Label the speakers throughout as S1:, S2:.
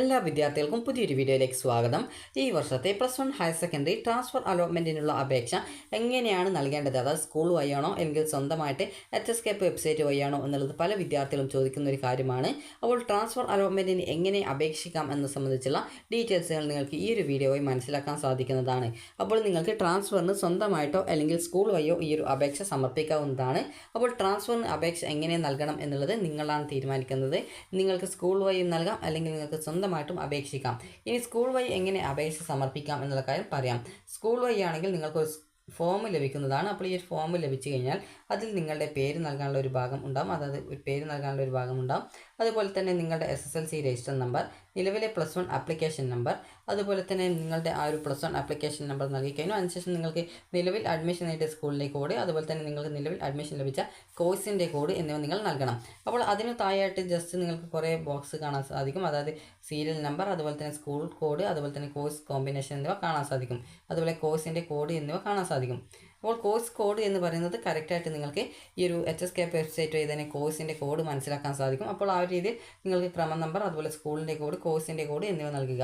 S1: എല്ലാ വിദ്യാർത്ഥികൾക്കും പുതിയൊരു വീഡിയോയിലേക്ക് സ്വാഗതം. ഈ വർഷത്തെ plus one higher secondary transfer അലോട്ട്മെന്റിനുള്ള അപേക്ഷ എങ്ങനെയാണ് നൽകേണ്ടത്? അതായത് സ്കൂൾ വഴിയാണോ? അല്ലെങ്കിൽ സ്വന്തമായിട്ട് എച്ച് എസ് കെപ്പ് വെബ്സൈറ്റ് വഴിയാണോ? എന്നുള്ളത് പല വിദ്യാർത്ഥികളും ചോദിക്കുന്ന ഒരു കാര്യമാണ്. അപ്പോൾ ട്രാൻസ്ഫർ അലോട്ട്മെന്റിന് എങ്ങനെ അപേക്ഷിക്കാം എന്ന് സംബന്ധിച്ചുള്ള ഡീറ്റെയിൽസുകൾ നിങ്ങൾക്ക് ഈ ഒരു വീഡിയോയിൽ മനസ്സിലാക്കാൻ സാധിക്കുന്നതാണ്. അപ്പോൾ നിങ്ങൾക്ക് ട്രാൻസ്ഫറിന് സ്വന്തമായിട്ടോ അല്ലെങ്കിൽ സ്കൂൾ വഴിയോ ഈ ഒരു അപേക്ഷ സമർപ്പിക്കാവുന്നതാണ്. അപ്പോൾ ട്രാൻസ്ഫറിന് അപേക്ഷ എങ്ങനെ നൽകണം എന്നുള്ളത് നിങ്ങളാണ് തീരുമാനിക്കുന്നത്. നിങ്ങൾക്ക് സ്കൂൾ വഴി നൽകാം അല്ലെങ്കിൽ നിങ്ങൾക്ക് സ്വന്തമായിട്ടും അപേക്ഷിക്കാം. ഇനി സ്കൂൾ വഴി എങ്ങനെ അപേക്ഷ സമർപ്പിക്കാം എന്നുള്ള കാര്യം പറയാം. സ്കൂൾ വഴി ആണെങ്കിൽ നിങ്ങൾക്കൊരു ഫോം ലഭിക്കുന്നതാണ്. അപ്പോൾ ഈ ഒരു ഫോം ലഭിച്ചു കഴിഞ്ഞാൽ അതിൽ നിങ്ങളുടെ പേര് നൽകാനുള്ള ഒരു ഭാഗം ഉണ്ടാകും അതായത് പേര് നൽകാനുള്ള ഒരു ഭാഗം ഉണ്ടാകും അതുപോലെ തന്നെ നിങ്ങളുടെ S S L C register number നിലവിലെ പ്ലസ് വൺ ആപ്ലിക്കേഷൻ നമ്പർ അതുപോലെ തന്നെ നിങ്ങളുടെ ആ ഒരു പ്ലസ് വൺ ആപ്ലിക്കേഷൻ നമ്പർ നൽകി കഴിഞ്ഞു അതിനുശേഷം നിങ്ങൾക്ക് നിലവിൽ അഡ്മിഷൻ നേടിയ സ്കൂളിലെ കോഡ് അതുപോലെ തന്നെ നിങ്ങൾക്ക് നിലവിൽ അഡ്മിഷൻ ലഭിച്ച കോഴ്സിന്റെ കോഡ് എന്നിവ നിങ്ങൾ നൽകണം. അപ്പോൾ അതിന് താഴെയായിട്ട് ജസ്റ്റ് നിങ്ങൾക്ക് കുറേ ബോക്സ് കാണാൻ സാധിക്കും. അതായത് സീരിയൽ നമ്പർ അതുപോലെ തന്നെ സ്കൂൾ കോഡ് അതുപോലെ തന്നെ കോഴ്സ് കോമ്പിനേഷൻ എന്നിവ കാണാൻ സാധിക്കും. അതുപോലെ കോഴ്സിന്റെ കോഡ് എന്നിവ കാണാൻ സാധിക്കും. അപ്പോൾ കോഴ്സ് കോഡ് എന്ന് പറയുന്നത് കറക്റ്റായിട്ട് നിങ്ങൾക്ക് ഈ ഒരു എച്ച് എസ് കെ വെബ്സൈറ്റ് വഴി തന്നെ കോഴ്സിന്റെ കോഡ് മനസ്സിലാക്കാൻ സാധിക്കും. അപ്പോൾ ആ ഒരു രീതിയിൽ നിങ്ങൾക്ക് ക്രമ നമ്പർ അതുപോലെ സ്കൂളിന്റെ കോഡ് കോഴ്സിന്റെ കോഡ് എന്നിവ നൽകുക.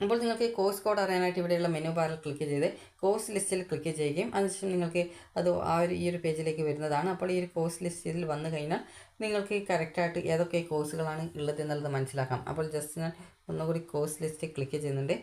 S1: അപ്പോൾ നിങ്ങൾക്ക് കോഴ്സ് കോഡ് അറിയാനായിട്ട് ഇവിടെയുള്ള മെനു ബാറിൽ ക്ലിക്ക് ചെയ്ത് കോഴ്സ് ലിസ്റ്റിൽ ക്ലിക്ക് ചെയ്യുകയും അതിനുശേഷം നിങ്ങൾക്ക് അത് ആ ഒരു ഈ ഒരു പേജിലേക്ക് വരുന്നതാണ്. അപ്പോൾ ഈ ഒരു കോഴ്സ് ലിസ്റ്റിൽ വന്നു കഴിഞ്ഞാൽ നിങ്ങൾക്ക് കറക്റ്റായിട്ട് ഏതൊക്കെ കോഴ്സുകളാണ് ഉള്ളത് എന്നുള്ളത് മനസ്സിലാക്കാം. അപ്പോൾ ജസ്റ്റ് ഞാൻ ഒന്നുകൂടി കോഴ്സ് ലിസ്റ്റ് ക്ലിക്ക് ചെയ്യുന്നുണ്ട്.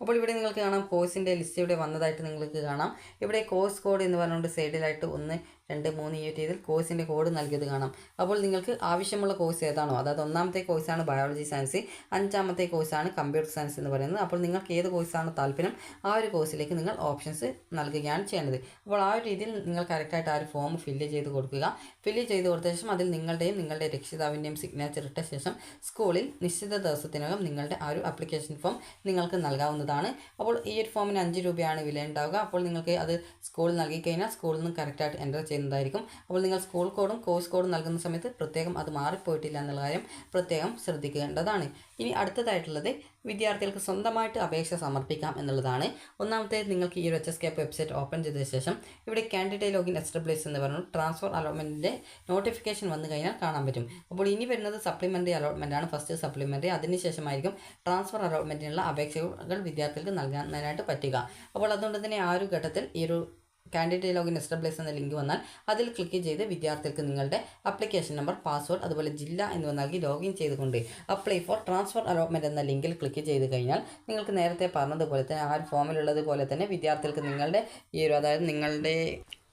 S1: അപ്പോൾ ഇവിടെ നിങ്ങൾക്ക് കാണാം കോഴ്സിന്റെ ലിസ്റ്റ് ഇവിടെ വന്നതായിട്ട് നിങ്ങൾക്ക് കാണാം. ഇവിടെ കോഴ്സ് കോഡ് എന്ന് പറഞ്ഞുകൊണ്ട് സൈഡിലായിട്ട് ഒന്ന് രണ്ട് മൂന്ന് ഈ ഒരു കോഴ്സിന്റെ കോഡ് നൽകിയത് കാണാം. അപ്പോൾ നിങ്ങൾക്ക് ആവശ്യമുള്ള കോഴ്സ് ഏതാണോ അതായത് ഒന്നാമത്തെ കോഴ്സാണ് ബയോളജി സയൻസ് അഞ്ചാമത്തെ കോഴ്സാണ് കമ്പ്യൂട്ടർ സയൻസ് എന്ന് പറയുന്നത്. അപ്പോൾ നിങ്ങൾക്ക് ഏത് കോഴ്സാണ് താല്പര്യം ആ ഒരു കോഴ്സിലേക്ക് നിങ്ങൾ ഓപ്ഷൻസ് നൽകുകയാണ് ചെയ്യേണ്ടത്. അപ്പോൾ ആ ഒരു രീതിയിൽ നിങ്ങൾ കറക്റ്റായിട്ട് ആ ഒരു ഫോം ഫില്ല് ചെയ്ത് കൊടുക്കുക. ഫില്ല് ചെയ്ത് കൊടുത്ത ശേഷം അതിൽ നിങ്ങളുടെയും നിങ്ങളുടെ രക്ഷിതാവിന്റെയും സിഗ്നേച്ചർ ഇട്ട ശേഷം സ്കൂളിൽ നിശ്ചിത ദിവസത്തിനകം നിങ്ങളുടെ ആ ഒരു അപ്ലിക്കേഷൻ ഫോം നിങ്ങൾക്ക് നൽകാവുന്നതാണ്. അപ്പോൾ ഈ ഒരു ഫോമിന് അഞ്ച് രൂപയാണ് വില ഉണ്ടാവുക. അപ്പോൾ നിങ്ങൾക്ക് അത് സ്കൂളിൽ നൽകി കഴിഞ്ഞാൽ സ്കൂളിൽ നിന്ന് കറക്റ്റായിട്ട് എന്റർ ചെയ്യുന്നതായിരിക്കും. അപ്പോൾ നിങ്ങൾ സ്കൂൾ കോഡും കോഴ്സ് കോഡും നൽകുന്ന സമയത്ത് പ്രത്യേകം അത് മാറിപ്പോയിട്ടില്ല എന്നുള്ള കാര്യം പ്രത്യേകം ശ്രദ്ധിക്കേണ്ടതാണ്. ഇനി അടുത്തതായിട്ടുള്ളത് വിദ്യാർത്ഥികൾക്ക് സ്വന്തമായിട്ട് അപേക്ഷ സമർപ്പിക്കാം എന്നുള്ളതാണ്. ഒന്നാമത്തെ നിങ്ങൾക്ക് ഈ ഒരു H S K website open ചെയ്ത ശേഷം ഇവിടെ കാൻഡിഡേറ്റ് ലോഗിൻ എസ്റ്റബ്ലിഷ് എന്ന് പറഞ്ഞു ട്രാൻസ്ഫർ അലോട്ട്മെന്റിന്റെ നോട്ടിഫിക്കേഷൻ വന്നു കഴിഞ്ഞാൽ കാണാൻ പറ്റും. അപ്പോൾ ഇനി വരുന്നത് സപ്ലിമെന്ററി അലോട്ട്മെന്റ് ആണ്. ഫസ്റ്റ് സപ്ലിമെന്ററി അതിനുശേഷമായിരിക്കും ട്രാൻസ്ഫർ അലോട്ട്മെന്റിനുള്ള അപേക്ഷകൾ വിദ്യാർത്ഥികൾക്ക് നൽകാനായിട്ട് പറ്റുക. അപ്പോൾ അതുകൊണ്ട് തന്നെ ആ ഒരു ഘട്ടത്തിൽ ഈ ഒരു കാൻഡിഡേറ്റ് ലോഗിൻ എസ്റ്റബ്ലിഷ് എന്ന ലിങ്ക് വന്നാൽ അതിൽ ക്ലിക്ക് ചെയ്ത് വിദ്യാർത്ഥികൾക്ക് നിങ്ങളുടെ അപ്ലിക്കേഷൻ നമ്പർ പാസ്വേഡ് അതുപോലെ ജില്ല എന്നിവ നൽകി ലോഗിൻ ചെയ്തുകൊണ്ട് അപ്ലൈ ഫോർ ട്രാൻസ്ഫർ അലോട്ട്മെന്റ് എന്ന ലിങ്കിൽ ക്ലിക്ക് ചെയ്ത് കഴിഞ്ഞാൽ നിങ്ങൾക്ക് നേരത്തെ പറഞ്ഞതുപോലെ തന്നെ ആ ഒരു ഫോമിലുള്ളതുപോലെ തന്നെ വിദ്യാർത്ഥികൾക്ക് നിങ്ങളുടെ ഈ ഒരു അതായത് നിങ്ങളുടെ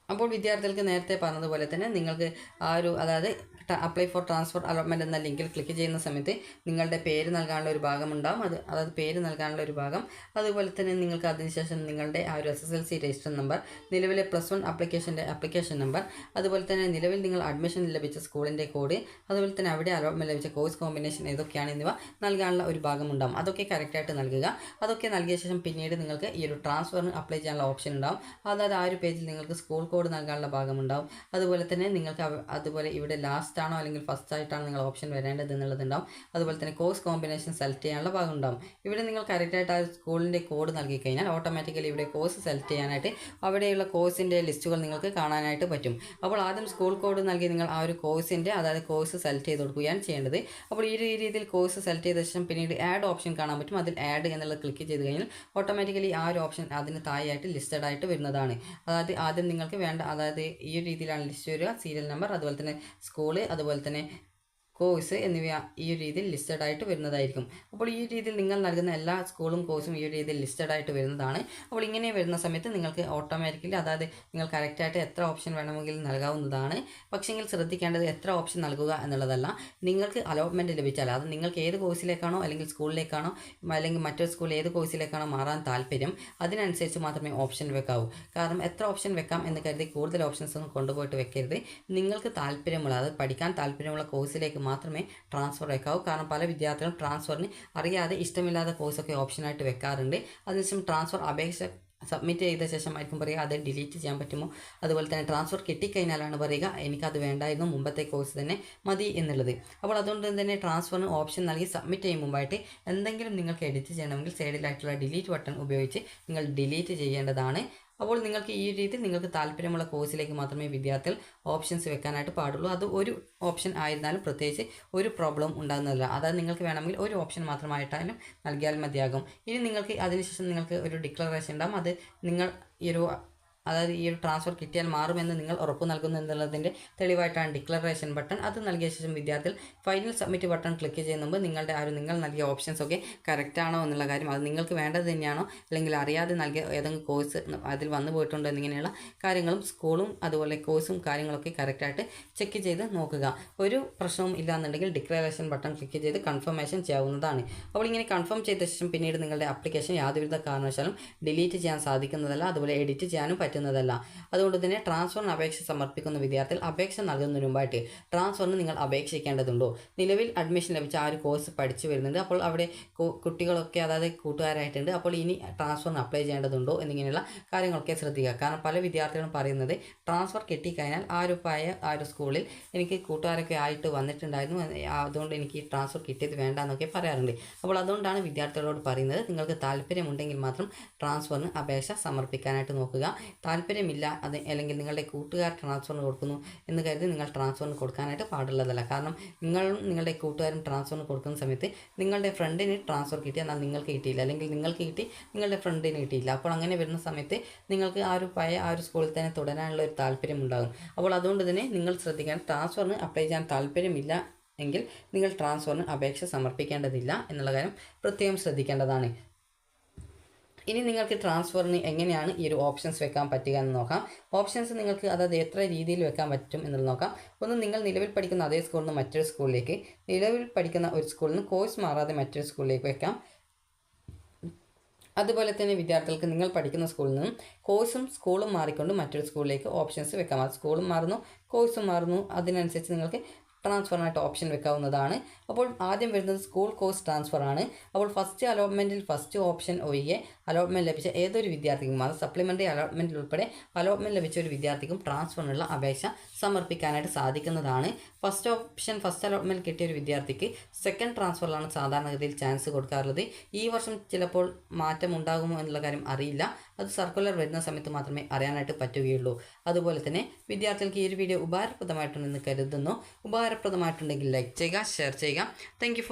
S1: അപ്പോൾ വിദ്യാർത്ഥികൾക്ക് നേരത്തെ പറഞ്ഞതുപോലെ തന്നെ നിങ്ങൾക്ക് ആ ഒരു അതായത് അപ്ലൈ ഫോർ ട്രാൻസ്ഫർ അലോട്ട്മെന്റ് എന്ന ലിങ്കിൽ ക്ലിക്ക് ചെയ്യുന്ന സമയത്ത് നിങ്ങളുടെ പേര് നൽകാനുള്ള ഒരു ഭാഗം ഉണ്ടാകും അത് അതായത് പേര് നൽകാനുള്ള ഒരു ഭാഗം. അതുപോലെ തന്നെ നിങ്ങൾക്ക് അതിനുശേഷം നിങ്ങളുടെ ആ ഒരു S S L C register number നിലവിലെ പ്ലസ് വൺ അപ്ലിക്കേഷന്റെ അപ്ലിക്കേഷൻ നമ്പർ അതുപോലെ തന്നെ നിലവിൽ നിങ്ങൾ അഡ്മിഷൻ ലഭിച്ച സ്കൂളിന്റെ കോഡ് അതുപോലെ തന്നെ അവിടെ അലോട്ട്മെന്റ് ലഭിച്ച കോഴ്സ് കോമ്പിനേഷൻ ഏതൊക്കെയാണ് എന്നിവ നൽകാനുള്ള ഒരു ഭാഗം ഉണ്ടാകും അതൊക്കെ കറക്റ്റായിട്ട് നൽകുക. അതൊക്കെ നൽകിയ ശേഷം പിന്നീട് നിങ്ങൾക്ക് ഈ ഒരു ട്രാൻസ്ഫറിന് അപ്ലൈ ചെയ്യാനുള്ള ഓപ്ഷൻ ഉണ്ടാകും അതായത് ആ ഒരു പേജിൽ നിങ്ങൾക്ക് സ്കൂൾ കോഡ് നൽകാനുള്ള ഭാഗം ഭാഗമുണ്ടാവും അതുപോലെ തന്നെ നിങ്ങൾക്ക് അതുപോലെ ഇവിടെ ലാസ്റ്റ് ആണോ അല്ലെങ്കിൽ ഫസ്റ്റ് ആയിട്ടാണ് നിങ്ങൾ ഓപ്ഷൻ വരേണ്ടത് എന്നുള്ളതുണ്ടാവും. അതുപോലെ തന്നെ കോഴ്സ് കോമ്പിനേഷൻ സെലക്ട് ചെയ്യാനുള്ള ഭാഗം ഉണ്ടാവും ഇവിടെ നിങ്ങൾ കറക്റ്റായിട്ട് ആ സ്കൂളിന്റെ കോഡ് നൽകി കഴിഞ്ഞാൽ ഓട്ടോമാറ്റിക്കലി ഇവിടെ കോഴ്സ് സെലക്ട് ചെയ്യാനായിട്ട് അവിടെയുള്ള കോഴ്സിന്റെ ലിസ്റ്റുകൾ നിങ്ങൾക്ക് കാണാനായിട്ട് പറ്റും. അപ്പോൾ ആദ്യം സ്കൂൾ കോഡ് നൽകി നിങ്ങൾ ആ ഒരു കോഴ്സിന്റെ അതായത് കോഴ്സ് സെലക്ട് ചെയ്ത് കൊടുക്കുകയാണ് ചെയ്യേണ്ടത്. അപ്പോൾ ഈ രീതിയിൽ കോഴ്സ് സെലക്ട് ചെയ്ത ശേഷം പിന്നീട് ആഡ് ഓപ്ഷൻ കാണാൻ പറ്റും. അതിൽ ആഡ് എന്നുള്ളത് ക്ലിക്ക് ചെയ്ത് കഴിഞ്ഞാൽ ഓട്ടോമാറ്റിക്കലി ആ ഒരു ഓപ്ഷൻ അതിന് താഴെയായിട്ട് ലിസ്റ്റഡ് ആയിട്ട് വരുന്നതാണ്. അതായത് ആദ്യം നിങ്ങൾക്ക് വേണ്ട അതായത് ഈ രീതിയിലാണ് ലിസ്റ്റ് വരിക. സീരിയൽ നമ്പർ അതുപോലെ തന്നെ സ്കൂൾ അതുപോലെ തന്നെ കോഴ്സ് എന്നിവ ഈ ഒരു രീതിയിൽ ലിസ്റ്റഡ് ആയിട്ട് വരുന്നതായിരിക്കും. അപ്പോൾ ഈ രീതിയിൽ നിങ്ങൾ നൽകുന്ന എല്ലാ സ്കൂളും കോഴ്സും ഈ ഒരു രീതിയിൽ ലിസ്റ്റഡ് ആയിട്ട് വരുന്നതാണ്. അപ്പോൾ ഇങ്ങനെ വരുന്ന സമയത്ത് നിങ്ങൾക്ക് ഓട്ടോമാറ്റിക്കലി അതായത് നിങ്ങൾ കറക്റ്റായിട്ട് എത്ര ഓപ്ഷൻ വേണമെങ്കിലും നൽകാവുന്നതാണ്. പക്ഷേങ്കിൽ ശ്രദ്ധിക്കേണ്ടത് എത്ര ഓപ്ഷൻ നൽകുക എന്നുള്ളതല്ല. നിങ്ങൾക്ക് അലോട്ട്മെന്റ് ലഭിച്ചാൽ അത് നിങ്ങൾക്ക് ഏത് കോഴ്സിലേക്കാണോ അല്ലെങ്കിൽ സ്കൂളിലേക്കാണോ അല്ലെങ്കിൽ മറ്റൊരു സ്കൂൾ ഏത് കോഴ്സിലേക്കാണോ മാറാൻ താല്പര്യം അതിനനുസരിച്ച് മാത്രമേ ഓപ്ഷൻ വെക്കാവൂ. കാരണം എത്ര ഓപ്ഷൻ വെക്കാം എന്ന് കരുതി കൂടുതൽ ഓപ്ഷൻസ് ഒന്നും കൊണ്ടുപോയിട്ട് വെക്കരുത്. നിങ്ങൾക്ക് താല്പര്യമുള്ള അതായത് പഠിക്കാൻ താല്പര്യമുള്ള കോഴ്സിലേക്ക് മാത്രമേ ട്രാൻസ്ഫർ വെക്കാവൂ കാരണം പല വിദ്യാർത്ഥികളും ട്രാൻസ്ഫറിന് അറിയാതെ ഇഷ്ടമില്ലാത്ത കോഴ്സൊക്കെ ഓപ്ഷനായിട്ട് വെക്കാറുണ്ട്. അതിനുശേഷം ട്രാൻസ്ഫർ അപേക്ഷ സബ്മിറ്റ് ചെയ്ത ശേഷമായിരിക്കും പറയുക അത് ഡിലീറ്റ് ചെയ്യാൻ പറ്റുമോ? അതുപോലെ തന്നെ ട്രാൻസ്ഫർ കിട്ടിക്കഴിഞ്ഞാലാണ് പറയുക എനിക്കത് വേണ്ടായിരുന്നു മുമ്പത്തെ കോഴ്സ് തന്നെ മതി എന്നുള്ളത്. അപ്പോൾ അതുകൊണ്ട് തന്നെ ട്രാൻസ്ഫറിന് ഓപ്ഷൻ നൽകി സബ്മിറ്റ് ചെയ്യും മുമ്പായിട്ട്. എന്തെങ്കിലും നിങ്ങൾക്ക് എഡിറ്റ് ചെയ്യണമെങ്കിൽ സൈഡിലായിട്ടുള്ള ഡിലീറ്റ് ബട്ടൺ ഉപയോഗിച്ച് നിങ്ങൾ ഡിലീറ്റ് ചെയ്യേണ്ടതാണ്. അപ്പോൾ നിങ്ങൾക്ക് ഈ രീതിയിൽ നിങ്ങൾക്ക് താല്പര്യമുള്ള കോഴ്സിലേക്ക് മാത്രമേ വിദ്യാർത്ഥികൾ ഓപ്ഷൻസ് വെക്കാനായിട്ട് പാടുള്ളൂ. അത് ഒരു ഓപ്ഷൻ ആയിരുന്നാലും പ്രത്യേകിച്ച് ഒരു പ്രോബ്ലം ഉണ്ടാകുന്നില്ല അതായത് നിങ്ങൾക്ക് വേണമെങ്കിൽ ഒരു ഓപ്ഷൻ മാത്രമായിട്ടാലും നൽകിയാൽ മതിയാകും. ഇനി നിങ്ങൾക്ക് അതിനുശേഷം നിങ്ങൾക്ക് ഒരു ഡിക്ലറേഷൻ ഉണ്ടാകും. അത് നിങ്ങൾ ഈ ഒരു അതായത് ഈ ഒരു ട്രാൻസ്ഫർ കിട്ടിയാൽ മാറുമെന്ന് നിങ്ങൾ ഉറപ്പ് നൽകുന്നു എന്നുള്ളതിന്റെ തെളിവായിട്ടാണ് ഡിക്ലറേഷൻ ബട്ടൺ അത് നൽകിയ ശേഷം വിദ്യാർത്ഥികൾ ഫൈനൽ സബ്മിറ്റ് ബട്ടൺ ക്ലിക്ക് ചെയ്യുന്ന മുമ്പ് നിങ്ങളുടെ ആ ഒരു നിങ്ങൾ നൽകിയ ഓപ്ഷൻസ് ഒക്കെ കറക്റ്റ് ആണോ എന്നുള്ള കാര്യം അത് നിങ്ങൾക്ക് വേണ്ടത് തന്നെയാണോ അല്ലെങ്കിൽ അറിയാതെ നൽകിയ ഏതെങ്കിലും കോഴ്സ് അതിൽ വന്നു പോയിട്ടുണ്ടോ എന്നിങ്ങനെയുള്ള കാര്യങ്ങളും സ്കൂളും അതുപോലെ കോഴ്സും കാര്യങ്ങളൊക്കെ കറക്റ്റായിട്ട് ചെക്ക് ചെയ്ത് നോക്കുക. ഒരു പ്രശ്നവും ഇല്ലാന്നുണ്ടെങ്കിൽ ഡിക്ലറേഷൻ ബട്ടൺ ക്ലിക്ക് ചെയ്ത് കൺഫർമേഷൻ ചെയ്യാവുന്നതാണ്. അപ്പോൾ ഇങ്ങനെ കൺഫേം ചെയ്ത ശേഷം പിന്നീട് നിങ്ങളുടെ അപ്ലിക്കേഷൻ യാതൊരുവിധ കാരണവശാലും ഡിലീറ്റ് ചെയ്യാൻ സാധിക്കുന്നതല്ല. അതുപോലെ എഡിറ്റ് ചെയ്യാനും പറ്റുന്നതല്ല. അതുകൊണ്ട് തന്നെ ട്രാൻസ്ഫറിന് അപേക്ഷ സമർപ്പിക്കുന്ന വിദ്യാർത്ഥികൾ അപേക്ഷ നൽകുന്നതിന് മുമ്പായിട്ട് ട്രാൻസ്ഫറിന് നിങ്ങൾ അപേക്ഷിക്കേണ്ടതുണ്ടോ? നിലവിൽ അഡ്മിഷൻ ലഭിച്ച ആ ഒരു കോഴ്സ് പഠിച്ചു വരുന്നുണ്ട്. അപ്പോൾ അവിടെ കുട്ടികളൊക്കെ അതായത് കൂട്ടുകാരായിട്ടുണ്ട്. അപ്പോൾ ഇനി ട്രാൻസ്ഫറിന് അപ്ലൈ ചെയ്യേണ്ടതുണ്ടോ എന്നിങ്ങനെയുള്ള കാര്യങ്ങളൊക്കെ ശ്രദ്ധിക്കുക. കാരണം പല വിദ്യാർത്ഥികളും പറയുന്നത് ട്രാൻസ്ഫർ കിട്ടിക്കഴിഞ്ഞാൽ ആ ഒരു പഴയ ആ ഒരു സ്കൂളിൽ എനിക്ക് കൂട്ടുകാരൊക്കെ ആയിട്ട് വന്നിട്ടുണ്ടായിരുന്നു. അതുകൊണ്ട് എനിക്ക് ട്രാൻസ്ഫർ കിട്ടിയത് വേണ്ട എന്നൊക്കെ പറയാറുണ്ട്. അപ്പോൾ അതുകൊണ്ടാണ് വിദ്യാർത്ഥികളോട് പറയുന്നത് നിങ്ങൾക്ക് താല്പര്യമുണ്ടെങ്കിൽ മാത്രം ട്രാൻസ്ഫറിന് അപേക്ഷ സമർപ്പിക്കാനായിട്ട് നോക്കുക. താല്പര്യമില്ല. അത് അല്ലെങ്കിൽ നിങ്ങളുടെ കൂട്ടുകാർ ട്രാൻസ്ഫറിന് കൊടുക്കുന്നു എന്ന് കരുതി നിങ്ങൾ ട്രാൻസ്ഫറിന് കൊടുക്കാനായിട്ട് പാടുള്ളതല്ല. കാരണം നിങ്ങളും നിങ്ങളുടെ കൂട്ടുകാരും ട്രാൻസ്ഫറിന് കൊടുക്കുന്ന സമയത്ത് നിങ്ങളുടെ ഫ്രണ്ടിന് ട്രാൻസ്ഫർ കിട്ടി എന്നാൽ നിങ്ങൾക്ക് കിട്ടിയില്ല. അല്ലെങ്കിൽ നിങ്ങൾക്ക് കിട്ടി നിങ്ങളുടെ ഫ്രണ്ടിന് കിട്ടിയില്ല. അപ്പോൾ അങ്ങനെ വരുന്ന സമയത്ത് നിങ്ങൾക്ക് ആ ഒരു പഴയ ആ ഒരു സ്കൂളിൽ തന്നെ തുടരാനുള്ള ഒരു താല്പര്യം ഉണ്ടാകും. അപ്പോൾ അതുകൊണ്ട് തന്നെ നിങ്ങൾ ശ്രദ്ധിക്കാൻ ട്രാൻസ്ഫറിന് അപ്ലൈ ചെയ്യാൻ താല്പര്യമില്ല എങ്കിൽ നിങ്ങൾ ട്രാൻസ്ഫറിന് അപേക്ഷ സമർപ്പിക്കേണ്ടതില്ല എന്നുള്ള കാര്യം പ്രത്യേകം ശ്രദ്ധിക്കേണ്ടതാണ്. ഇനി നിങ്ങൾക്ക് ട്രാൻസ്ഫറിന് എങ്ങനെയാണ് ഈ ഒരു ഓപ്ഷൻസ് വെക്കാൻ പറ്റുക എന്ന് നോക്കാം. ഓപ്ഷൻസ് നിങ്ങൾക്ക് അതായത് എത്ര രീതിയിൽ വെക്കാൻ പറ്റും എന്നുള്ളത് നോക്കാം. ഒന്ന് നിങ്ങൾ നിലവിൽ പഠിക്കുന്ന അതേ സ്കൂളിൽ നിന്ന് മറ്റൊരു സ്കൂളിലേക്ക് നിലവിൽ പഠിക്കുന്ന ഒരു സ്കൂളിൽ നിന്ന് കോഴ്സ് മാറാതെ മറ്റൊരു സ്കൂളിലേക്ക് വെക്കാം. അതുപോലെ തന്നെ വിദ്യാർത്ഥികൾക്ക് നിങ്ങൾ പഠിക്കുന്ന സ്കൂളിൽ നിന്നും കോഴ്സും സ്കൂളും മാറിക്കൊണ്ട് മറ്റൊരു സ്കൂളിലേക്ക് ഓപ്ഷൻസ് വെക്കാം. സ്കൂളും മാറുന്നു കോഴ്സും മാറുന്നു. അതിനനുസരിച്ച് നിങ്ങൾക്ക് ട്രാൻസ്ഫറിനായിട്ട് ഓപ്ഷൻ വെക്കാവുന്നതാണ്. അപ്പോൾ ആദ്യം വരുന്നത് സ്കൂൾ കോഴ്സ് ട്രാൻസ്ഫർ ആണ്. അപ്പോൾ ഫസ്റ്റ് അലോട്ട്മെന്റിൽ ഫസ്റ്റ് ഓപ്ഷൻ ഒഴികെ അലോട്ട്മെന്റ് ലഭിച്ച ഏതൊരു വിദ്യാർത്ഥിക്കും അത് സപ്ലിമെന്ററി അലോട്ട്മെന്റിൽ ഉൾപ്പെടെ അലോട്ട്മെന്റ് ലഭിച്ച ഒരു വിദ്യാർത്ഥിക്കും ട്രാൻസ്ഫറിനുള്ള അപേക്ഷ സമർപ്പിക്കാനായിട്ട് സാധിക്കുന്നതാണ്. ഫസ്റ്റ് ഓപ്ഷൻ ഫസ്റ്റ് അലോട്ട്മെന്റ് കിട്ടിയ ഒരു വിദ്യാർത്ഥിക്ക് സെക്കൻഡ് ട്രാൻസ്ഫറിലാണ് സാധാരണഗതിയിൽ ചാൻസ് കൊടുക്കാറുള്ളത്. ഈ വർഷം ചിലപ്പോൾ മാറ്റം ഉണ്ടാകുമോ എന്നുള്ള കാര്യം അറിയില്ല. അത് സർക്കുലർ വരുന്ന സമയത്ത് മാത്രമേ അറിയാനായിട്ട് പറ്റുകയുള്ളൂ. അതുപോലെ തന്നെ വിദ്യാർത്ഥികൾക്ക് ഈ ഒരു വീഡിയോ ഉപകാരപ്രദമായിട്ടുണ്ടെന്ന് കരുതുന്നു. ഉപകാരപ്രദമായിട്ടുണ്ടെങ്കിൽ ലൈക്ക് ചെയ്യുക ഷെയർ ചെയ്യുക താങ്ക് ഫോർ